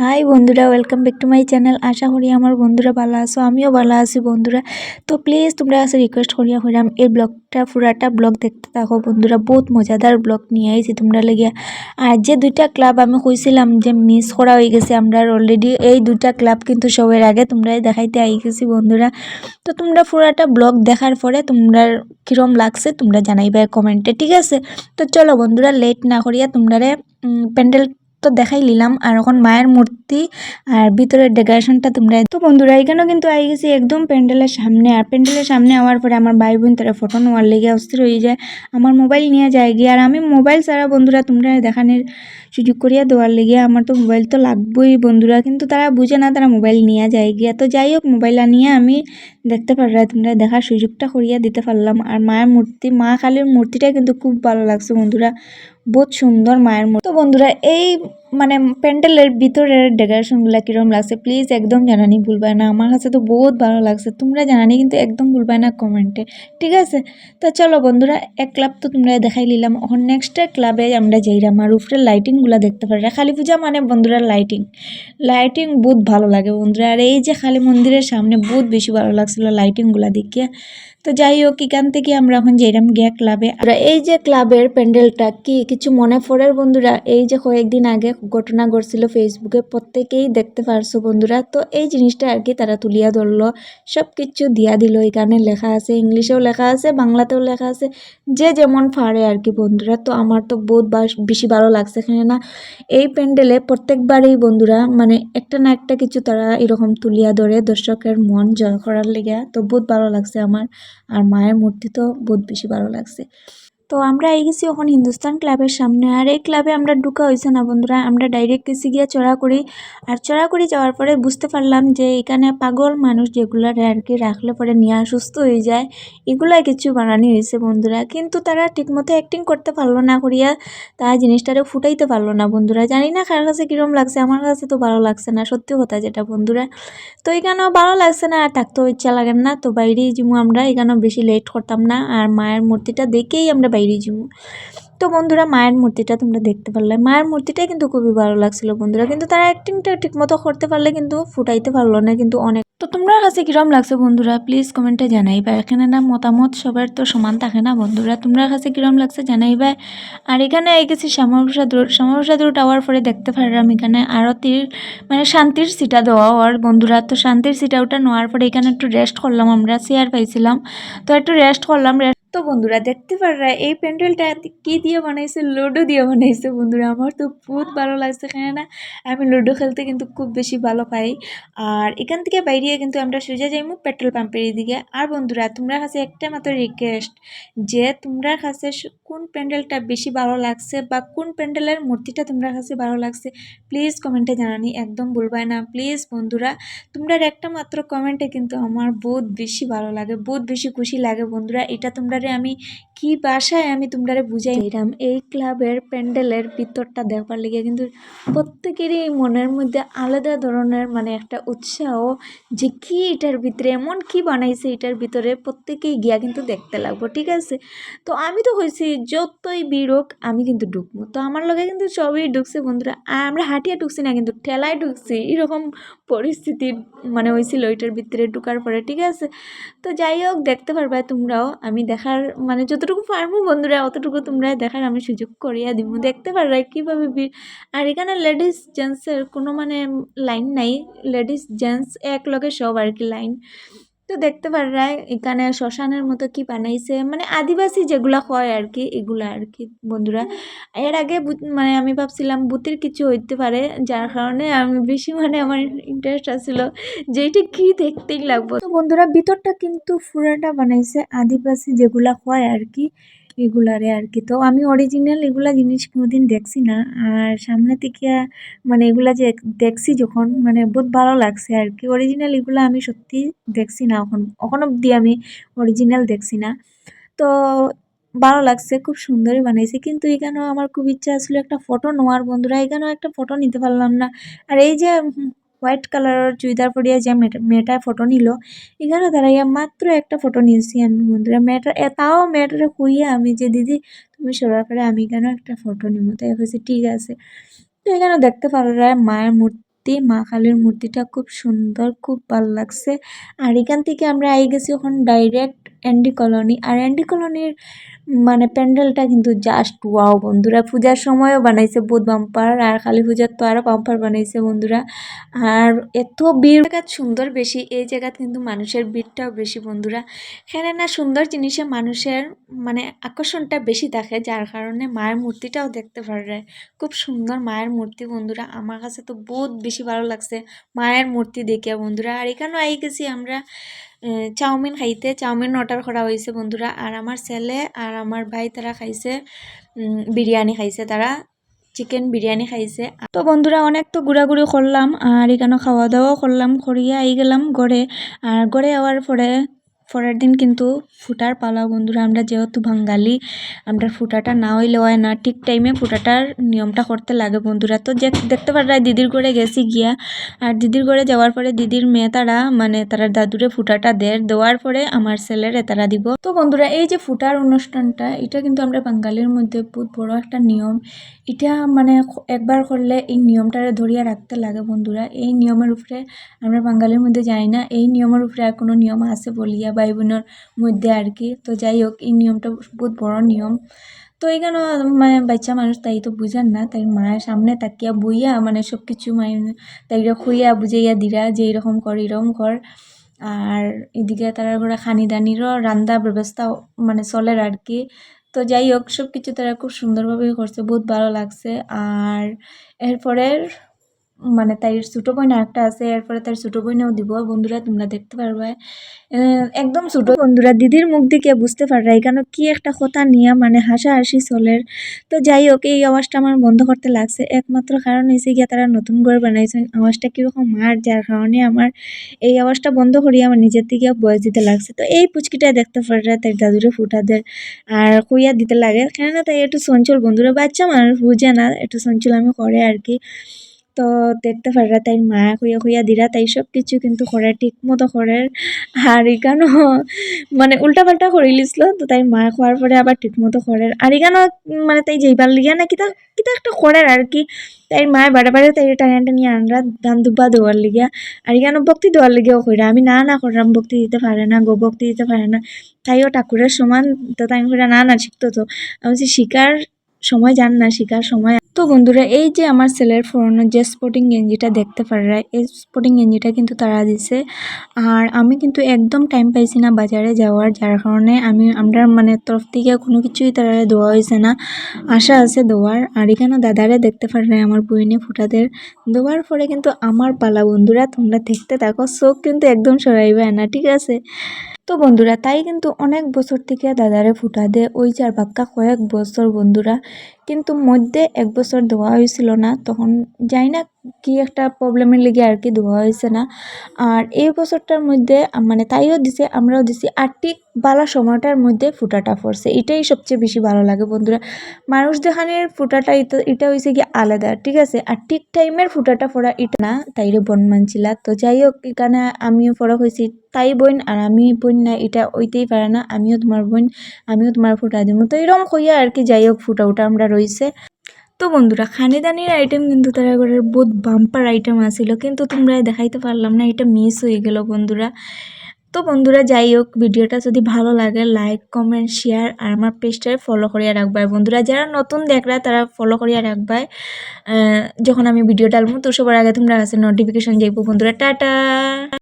High বন্ধুরা welcome back to my channel আশা করি আমার বন্ধুরা ভালো আছো, আমিও ভালো আছি বন্ধুরা। তো প্লিজ তোমরা কাছে রিকোয়েস্ট করিয়া করিলাম এই ব্লগটা, পুরাটা ব্লগ দেখতে থাকো বন্ধুরা, বহুত মজাদার ব্লগ নিয়ে আইছি তোমরা লেগে আর যে দুইটা ক্লাব আমি কইছিলাম যে মিস করা হয়ে গেছে, আমরা অলরেডি এই দুইটা ক্লাব কিন্তু সবার আগে তোমরা দেখাইতে আই গেছি বন্ধুরা। তো তোমরা পুরাটা ব্লগ দেখার পরে তোমরা কিরম লাগছে তোমরা জানাইবে কমেন্টে ঠিক আছে? তো চলো বন্ধুরা লেট না করিয়া তোমরা প্যান্ডেল তো দেখাই নিলাম। আর এখন মায়ের মূর্তি আর ভিতরের ডেকোরেশনটা তোমরা তো বন্ধুরা, এখানেও কিন্তু আই গেছি একদম প্যান্ডেলের সামনে। আর প্যান্ডেলের সামনে আওয়ার পরে আমার ভাই বোন তারা ফটো নেওয়ার লেগে অস্থির হয়ে যায়। আমার মোবাইল নিয়ে যায় গিয়ে। আর আমি মোবাইল ছাড়া বন্ধুরা তোমরা দেখানোর সুযোগ করিয়া দেওয়ার লেগে আমার তো মোবাইল তো লাগবেই বন্ধুরা। কিন্তু তারা বুঝে না, তারা মোবাইল নিয়ে যায় গিয়া। তো যাই হোক মোবাইল নিয়ে আমি দেখতে পারলাম তোমরা দেখার সুযোগটা করিয়া দিতে পারলাম। আর মায়ের মূর্তি, মা কালীর মূর্তিটা কিন্তু খুব ভালো লাগছে বন্ধুরা। বহুত সুন্দর মায়ের মূর্তি। তো বন্ধুরা, এই মানে প্যান্ডেলের ভিতরের ডেকোরেশনগুলো কীরকম লাগছে? প্লিজ একদম জানানি ভুলবে না। আমার কাছে তো বহুত ভালো লাগছে। তোমরা জানানি কিন্তু একদম ভুলবে না কমেন্টে। ঠিক আছে? তো চলো বন্ধুরা, এক ক্লাব তো তোমরা দেখাই নিলাম। এখন নেক্সট ক্লাবে আমরা যাইরাম। আর উপরে লাইটিংগুলো দেখতে পারি। কালী পূজা মানে বন্ধুরা লাইটিং লাইটিং বহুত ভালো লাগে বন্ধুরা। আর এই যে খালি মন্দিরের সামনে বহুত বেশি ভালো লাগছিল লাইটিংগুলো দেখিয়ে। তো যাই হোক, এখান থেকে আমরা এখন যেরাম গিয়া ক্লাবে এই যে ক্লাবের প্যান্ডেলটা, কি কিছু মনে পড়ে বন্ধুরা? এই যে কয়েকদিন আগে ঘটনা ঘটছিল ফেসবুকে প্রত্যেকেই দেখতে পারছ বন্ধুরা। তো এই জিনিসটা আর কি তারা তুলিয়া ধরলো সব কিছু দিয়া দিল। এখানে লেখা আছে, ইংলিশেও লেখা আছে, বাংলাতেও লেখা আছে, যে যেমন পারে আর কি বন্ধুরা। তো আমার তো বহুত বেশি ভালো লাগছে এখানে না এই প্যান্ডেলে প্রত্যেকবারই বন্ধুরা মানে একটা না একটা কিছু তারা এরকম তুলিয়া ধরে দর্শকের মন জয় করার লেগে। তো বহুত ভালো লাগছে আমার। আর মায়ের মূর্তি তো বহুত বেশি ভালো লাগছে। তো আমরা এই গেছি এখন হিন্দুস্তান ক্লাবের সামনে। আর এই ক্লাবে আমরা ঢুকা হয়েছে না বন্ধুরা, আমরা ডাইরেক্ট গেছি গিয়ে চড়া করি আর চড়া করি যাওয়ার পরে বুঝতে পারলাম যে এখানে পাগল মানুষ যেগুলো আর কি রাখলে পরে নিয়ে সুস্থ হয়ে যায় এগুলাই কিছু বানানি হয়েছে বন্ধুরা। কিন্তু তারা ঠিকমতো অ্যাক্টিং করতে পারল না করিয়া তারা জিনিসটারে ফুটাইতে পারল না বন্ধুরা। জানি না কার কাছে কীরকম লাগছে, আমার কাছে তো ভালো লাগছে না, সত্যি কথা যেটা বন্ধুরা। তো এখানেও ভালো লাগছে না, আর থাকতেও ইচ্ছা লাগে না। তো বাইরেই যেমন আমরা, এখানেও বেশি লেট করতাম না। আর মায়ের মূর্তিটা দেখেই আমরা বাইরে তো বন্ধুরা, মায়ের মূর্তিটা তোমরা দেখতে পারলে। মায়ের মূর্তিটাই কিন্তু খুবই ভালো লাগছিল বন্ধুরা। কিন্তু তারা অ্যাক্টিংটা ঠিক মতো করতে পারলে কিন্তু ফুটাইতে পারল না কিন্তু অনেক। তো তোমরা কাছে কিরম লাগছে বন্ধুরা? প্লিজ কমেন্টে জানাইবা এখানে না মতামত সবার তো সমান থাকে না বন্ধুরা। তোমরা কাছে কিরম লাগছে জানাইবা আর এখানে গেছি Shyamaprasad road. Shyamaprasad road hour পরে দেখতে পারলাম এখানে আরতির মানে শান্তির সিটা দেওয়া আর বন্ধুরা। তো শান্তির সিটা ওটা নেওয়ার পরে এখানে একটু রেস্ট করলাম আমরা চেয়ার পাইছিলাম। তো একটু রেস্ট করলাম রেস্ট তো বন্ধুরা দেখতে পাররা এই প্যান্ডেলটা কি দিয়ে বানাইছে? লুডো দিয়ে বানাইছে বন্ধুরা। আমার তো বহুত ভালো লাগছে কেন না আমি লুডো খেলতে কিন্তু খুব বেশি ভালো পাই। আর এখান থেকে বাইরে কিন্তু আমরা সোজা যাইমু পেট্রোল পাম্পের দিকে আর বন্ধুরা, তোমরা কাছে একটা মাত্র রিকোয়েস্ট যে তোমরা কাছে কোন প্যান্ডেলটা বেশি ভালো লাগছে বা কোন প্যান্ডেলের মূর্তিটা তোমরা কাছে ভালো লাগছে প্লিজ কমেন্টে জানানি, একদম বলবাই না। প্লিজ বন্ধুরা তোমরা একটা মাত্র কমেন্টে কিন্তু আমার বহুত বেশি ভালো লাগে, বহুত বেশি খুশি লাগে বন্ধুরা। এটা তোমরা আমি কি বাসায় আমি তোমরা বুঝাই দিলাম এই ক্লাবের প্যান্ডেলের ভিতরটা দেখবার লেগে কিন্তু প্রত্যেকেরই মনের মধ্যে আলাদা ধরনের মানে একটা উৎসাহ যে কি এটার ভিতরে, এমন কি বানাইছে এটার ভিতরে প্রত্যেকেই গিয়া কিন্তু দেখতে লাগবো, ঠিক আছে? তো আমি তো হয়েছি যতই বিরোগ আমি কিন্তু ঢুকবো। তো আমার লগে কিন্তু সবই ঢুকছে বন্ধুরা। আমরা হাঁটিয়ে ঢুকছি না কিন্তু, ঠেলায় ঢুকছি, এরকম পরিস্থিতি মানে হয়েছিল ওইটার ভিতরে ঢুকার পরে, ঠিক আছে? তো যাই হোক, দেখতে পারবে তোমরাও, আমি দেখার মানে যতটুকু পারব বন্ধুরা, অতটুকু তোমরা দেখার আমি সুযোগ করিয়া দিব দেখতে পারবে কীভাবে আর এখানে লেডিস জেন্টসের কোনো মানে লাইন নাই। লেডিস জেন্টস এক লগে সব আর কি লাইন। তো দেখতে পাররা এখানে শ্মশানের মতো কি বানাইছে? মানে আদিবাসী যেগুলো হয় আর কি এগুলো আর কি বন্ধুরা এর আগে মানে আমি ভাবছিলাম বুথের কিছু হইতে পারে যার কারণে আমি বেশি মানে আমার ইন্টারেস্ট আসছিল যে এটা কি দেখতেই লাগবো। তো বন্ধুরা ভিতরটা কিন্তু ফুরাটা বানাইছে আদিবাসী যেগুলো হয় আর কি এগুলারে আর কি তো আমি অরিজিনাল এগুলা জিনিস কোনোদিন দেখছি না। আর সামনে থেকে মানে এগুলা যে দেখছি যখন মানে বহুত ভালো লাগছে আর কি অরিজিনাল এগুলা আমি সত্যি দেখছি না এখন। এখন অব্দি আমি অরিজিনাল দেখছি না। তো ভালো লাগছে, খুব সুন্দরই বানাইছে। কিন্তু এখানেও আমার খুব ইচ্ছা ছিল একটা ফটো নেওয়ার বন্ধুরা। এখানেও একটা ফটো নিতে পারলাম না। আর এই যে হোয়াইট কালারের চুড়িদার পরিয়া যে মেয়েটা মেয়েটায় ফটো নিল, এখানে দাঁড়াইয়া মাত্র একটা ফটো নিয়েছি আমি, বন্ধুরা। মেয়েটা তাও মেয়েটারে কইয়া আমি যে, দিদি, তুমি সরার আমি কেন একটা ফটো নিব? তাই হয়েছে ঠিক আছে। তো এখানে দেখতে পারো রায় মায়ের মূর্তি, মা কালীর মূর্তিটা খুব সুন্দর, খুব ভালো লাগছে। আর এখান থেকে আমরা আই গেছি এখন ডাইরেক্ট এনডি কলোনি আর এনডি কলোনির মানে প্যান্ডেলটা কিন্তু জাস্ট ওয়াও বন্ধুরা। পূজার সময়ও বানাইছে বহুত বাম্পার আর কালী পূজার তো আরও বাম্পার বানাইছে বন্ধুরা। আর এত ভিড় জায়গা সুন্দর বেশি, এই জায়গাত কিন্তু মানুষের ভিড়টাও বেশি বন্ধুরা। এখানে না সুন্দর জিনিসে মানুষের মানে আকর্ষণটা বেশি থাকে, যার কারণে মায়ের মূর্তিটাও দেখতে পারে খুব সুন্দর মায়ের মূর্তি বন্ধুরা, আমার কাছে তো বহুত বেশি ভালো লাগছে মায়ের মূর্তি দেখিয়া বন্ধুরা। আর এখানেও আই গেছি আমরা চাউমিন খাইতে, চাউমিন অর্ডার করা হয়েছে বন্ধুরা। আর আমার ছেলে আর আমার ভাই তারা খাইছে বিরিয়ানি খাইছে তারা, চিকেন বিরিয়ানি খাইছে। তো বন্ধুরা, অনেক তো ঘোরাঘুরি করলাম আর এখানে খাওয়া দাওয়াও করলাম করিয়া আই গেলাম ঘরে। আর ঘরে আওয়ার পরে পরের দিন কিন্তু ফুটার পালা, বন্ধুরা। আমরা যেহেতু বাঙালি, আমরা ফুটাটা না হইলে হয় না। ঠিক টাইমে ফুটাটার নিয়মটা করতে লাগে, বন্ধুরা। তো যে, দেখতে পারা দিদির ঘরে গেছি গিয়া। আর দিদির ঘরে যাওয়ার পরে দিদির মেয়ে তারা মানে তারা দাদুরে ফুটাটা দেয় দেওয়ার পরে আমার ছেলেরে তারা দিব। তো বন্ধুরা, এই যে ফুটার অনুষ্ঠানটা, এটা কিন্তু আমরা বাঙালির মধ্যে বহুত বড় একটা নিয়ম। এটা মানে একবার করলে এই নিয়মটারে ধরিয়া রাখতে লাগে, বন্ধুরা। এই নিয়মের উপরে আমরা বাঙালির মধ্যে যাই না। এই নিয়মের উপরে আর কোনো নিয়ম আছে বলিয়া ভাই বোনের মধ্যে আর কি তো যাই হোক, এই নিয়মটা বহুত বড় নিয়ম। তো এখানে মানে বাচ্চা মানুষ তাই তো বুঝেন না, তাই মায়ের সামনে তাকিয়া বইয়া মানে সব কিছু মায়ের তাইরা খুইয়া বুঝাইয়া দিরা যে এরকম কর এরকম কর। আর এদিকে তারা করে খানি দানিরও রান্না ব্যবস্থা মানে চলে আর কি তো যাই হোক সব কিছু তারা খুব সুন্দরভাবে করছে, বহুত ভালো লাগছে। আর এরপরের মানে তাই ছোটো বোন একটা আছে, এরপরে তার ছোটো বোনেও দিব। বন্ধুরা, তোমরা দেখতে পারবে। একদম ছোটো বন্ধুরা, দিদির মুখ দিকে বুঝতে পাররা এখানে কি একটা কথা নিয়ে মানে হাসাহাসি চলের তো যাই হোক, এই আওয়াজটা আমার বন্ধ করতে লাগছে। একমাত্র কারণ হয়েছে গিয়ে তারা নতুন ঘর বানাইছেন। আওয়াজটা কীরকম মার, যার কারণে আমার এই আওয়াজটা বন্ধ করিয়ে আমার নিজের থেকে বয়স দিতে লাগছে। তো এই পুচকিটা দেখতে পাররা তাই দাদুরে ফুটাদের আর কুইয়া দিতে লাগে। কেননা তাই একটু চঞ্চল বন্ধুরা, বাচ্চা মানুষ বুঝে না, একটু চঞ্চল আমি করে আর কি। তো দেখতে পাররা তাই মা খুইয়া খুইয়া দিরা তাই সব কিছু কিন্তু করে ঠিক মতো করে আর এখানেও মানে উল্টা পাল্টা করে লিছিল, তো তাই মা খোয়ার পরে আবার ঠিক মতো করে আর এখানেও মানে তাই যেইবার লিগা না কিতা কিতা একটা করে আর কি। তাই মায়ে বারে বারে তাই টানিয়া টানিয়া আনরা ধান দুব্বা দেওয়ার লিগিয়া আর এখানে ভক্তি দেওয়ার লিগেও কইরা আমি না না করলাম ভক্তি দিতে পারে না, গো ভক্তি দিতে পারে না। তাইও ঠাকুরের সমান, তো তাই কইরা না না শিখতো তো আমি শিকার সময় জান না শিকার সময় তো বন্ধুরা, এই যে আমার ছেলের ফোরনের যে স্পোর্টিং গেঞ্জিটা দেখতে পারা এই স্পোর্টিং গেঞ্জিটা কিন্তু তারা দিছে। আর আমি কিন্তু একদম টাইম পাইছি না বাজারে যাওয়ার, যার কারণে আমি, আমরা মানে তরফ থেকে কোনো কিছুই তারা দেওয়া হয়েছে না। আশা আছে দেওয়ার। আর এখানে দাদারে দেখতে পারে আমার বইনে ফুটাদের। দেওয়ার পরে কিন্তু আমার পালা বন্ধুরা, তোমরা দেখতে থাকো, চোখ কিন্তু একদম সরাইবে না, ঠিক আছে? তো বন্ধুরা, তাই কিন্তু অনেক বছর থেকে দাদারে ফুটা দে ওই চার বাক্কা কয়েক বছর বন্ধুরা। কিন্তু মধ্যে এক বছর দেওয়া হয়েছিল না, তখন যাই না কি একটা প্রবলেমের লেগে আর কি দেওয়া হয়েছে না। আর এই বছরটার মধ্যে মানে তাইও দিছে, আমরাও দিছি। আর ঠিক বালা সময়টার মধ্যে ফুটাটা পড়ছে। এটাই সবচেয়ে বেশি ভালো লাগে বন্ধুরা। মানুষ দেখানের ফুটাটা এটা হয়েছে কি আলাদা, ঠিক আছে? আর ঠিক টাইমের ফুটাটা পড়া এটা না তাইরে বন মানছিলা। তো যাই হোক এখানে আমিও ফরক হয়েছি তাই বোন আর আমি বোন না, এটা ওইতেই পারে না। আমিও তোমার বোন, আমিও তোমার ফুটা দিব। তো এরকম কইয়া আর কি যাই হোক ফুটা উটা আমরা রইছে। তো বন্ধুরা খানিদানির আইটেম কিন্তু তারা ঘরের বহুত বাম্পার আইটেম আসিল কিন্তু তোমরা দেখাইতে পারলাম না, এটা মিস হয়ে গেল বন্ধুরা। তো বন্ধুরা, যাই হোক, ভিডিওটা যদি ভালো লাগে লাইক কমেন্ট শেয়ার আর আমার পেজটায় ফলো করিয়া রাখবাই বন্ধুরা, যারা নতুন দেখরা, তারা ফলো করিয়া রাখবাই যখন আমি ভিডিও ডালবো তো সবার আগে তোমরা কাছে নোটিফিকেশন যাইব বন্ধুরা, টাটা!